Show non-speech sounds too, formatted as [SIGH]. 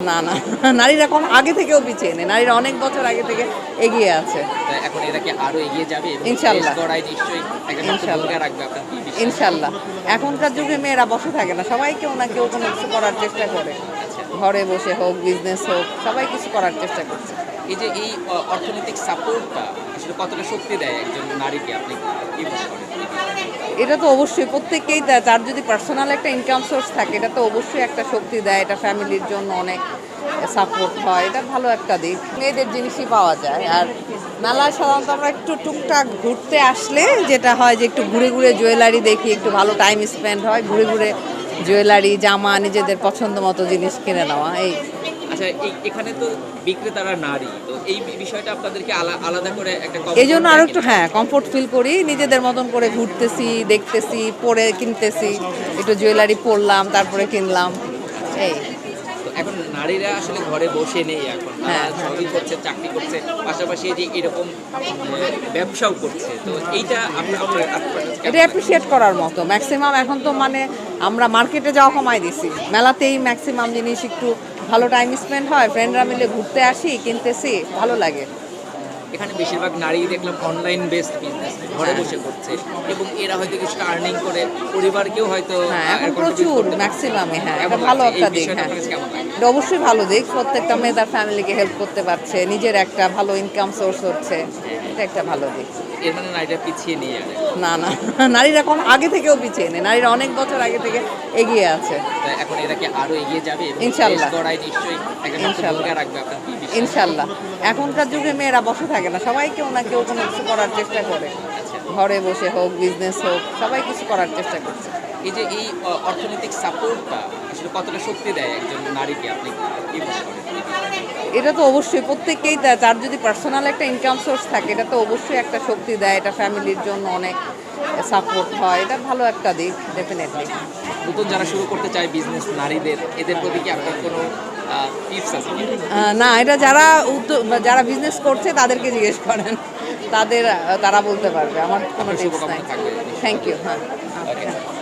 না না নারীরা কম আগে থেকেও পিছিয়ে নেই। নারীরা অনেক বছর আগে থেকে এগিয়ে আছে। এখন এরা কি আরও এগিয়ে যাবে? ইনশাল্লাহ। এখনকার যুগে মেয়েরা বসে থাকে না। সবাই কেউ না কেউ কোনো কিছু করার চেষ্টা করে। আচ্ছা। ঘরে বসে হোক বিজনেস হোক সবাই কিছু করার চেষ্টা করছে। এই যে এই অর্থনৈতিক সাপোর্টটা আসলে কতটা শক্তি দেয় একজন নারীকে আপনি কি মনে করেন এটা তো অবশ্যই প্রত্যেককেই দেয়। তার যদি পার্সোনাল একটা ইনকাম সোর্স থাকে, এটা তো অবশ্যই একটা শক্তি দেয়। এটা ফ্যামিলির জন্য অনেক সাপোর্ট হয়। এটা ভালো একটা দিক। মেয়েদের জিনিসই পাওয়া যায়। আর মেলায় সাধারণত আমরা একটু টুকটাক ঘুরতে আসলে যেটা হয় যে একটু ঘুরে ঘুরে জুয়েলারি দেখি, একটু ভালো টাইম স্পেন্ড হয়। ঘুরে ঘুরে জুয়েলারি জামা, নিজেদের পছন্দ মতো জিনিস কিনে নেওয়া। এই আচ্ছা এই এখানে তো বিক্রেতারা নারী। তো এই বিষয়টা আপনাদেরকে আলা- আলাদা করে একটা এই জন্য comfort একটু হ্যাঁ কমফোর্ট ফিল করি। নিজেদের মতন করে ঘুরতেছি দেখতেছি পরে কিনতেছি। একটু জুয়েলারি পরলাম তারপরে কিনলাম। এই। এখন নারীরা আসলে ঘরে বসে নেই এখন। হ্যাঁ, সবই করছে চাকরি করছে পাশাপাশি যে এরকম ব্যবসাও করছে। তো এইটা এটা অ্যাপ্রিসিয়েট করার মতো। ম্যাক্সিমাম এখন তো মানে আমরা মার্কেটে যাওয়া কমাই দিছি। মেলাতেই ম্যাক্সিমাম জিনিস একটু ভালো টাইম স্পেন্ড হয় ফ্রেন্ডরা মিলে ঘুরতে আসি কিনতেছি ভালো লাগে। এখানে বেশিরভাগ নারী দেখলাম অনলাইন বেসড বিজনেস ঘরে বসে করছে। এবং এরা হয়তো কিছু আর্নিং করে পরিবারকেও হয়তো হ্যাঁ প্রচুর ম্যাক্সিমাম হ্যাঁ ভালো একটা দিক হ্যাঁ। এটা অবশ্যই ভালো দিক প্রত্যেকটা মেয়ে তার ফ্যামিলিকে হেল্প করতে পারছে নিজের একটা ভালো ইনকাম সোর্স হচ্ছে এটা একটা ভালো দিক এর মানে নারীরা পিছিয়ে নিয়ে আর না না [LAUGHS] নারীরা আগে থেকেও পিছিয়ে নেই নারীরা অনেক বছর আগে থেকে এগিয়ে আছে এখন এরা কি আরও এগিয়ে যাবে। দেশ গড়ায় নিশ্চয়ই একটা ভূমিকা রাখবে আপনার? ইনশাল্লাহ এখনকার যুগে মেয়েরা বসে থাকে না সবাই কেউ না কেউ কোনো কিছু করার চেষ্টা করে। ঘরে বসে হোক বিজনেস হোক সবাই কিছু করার চেষ্টা করছে। এই যে এই অর্থনৈতিক সাপোর্টটা আসলে কতটা শক্তি দেয় একজন নারীকে আপনি কি মনে করেন এটা তো অবশ্যই প্রত্যেককেই তার যদি পার্সোনাল একটা ইনকাম সোর্স থাকে এটা তো অবশ্যই একটা শক্তি দেয় এটা ফ্যামিলির জন্য অনেক সাপোর্ট হয় এটা ভালো একটা দিক ডেফিনেটলি নতুন যারা শুরু করতে চায় বিজনেস নারীদের এদের প্রতি কি আপনার কোনো টিপস আছে? না এটা যারা যারা বিজনেস করছে তাদেরকে জিজ্ঞেস করেন। তাদের তারা বলতে পারবে। আমার কোনো টিপস নাই। থ্যাংক ইউ হ্যাঁ।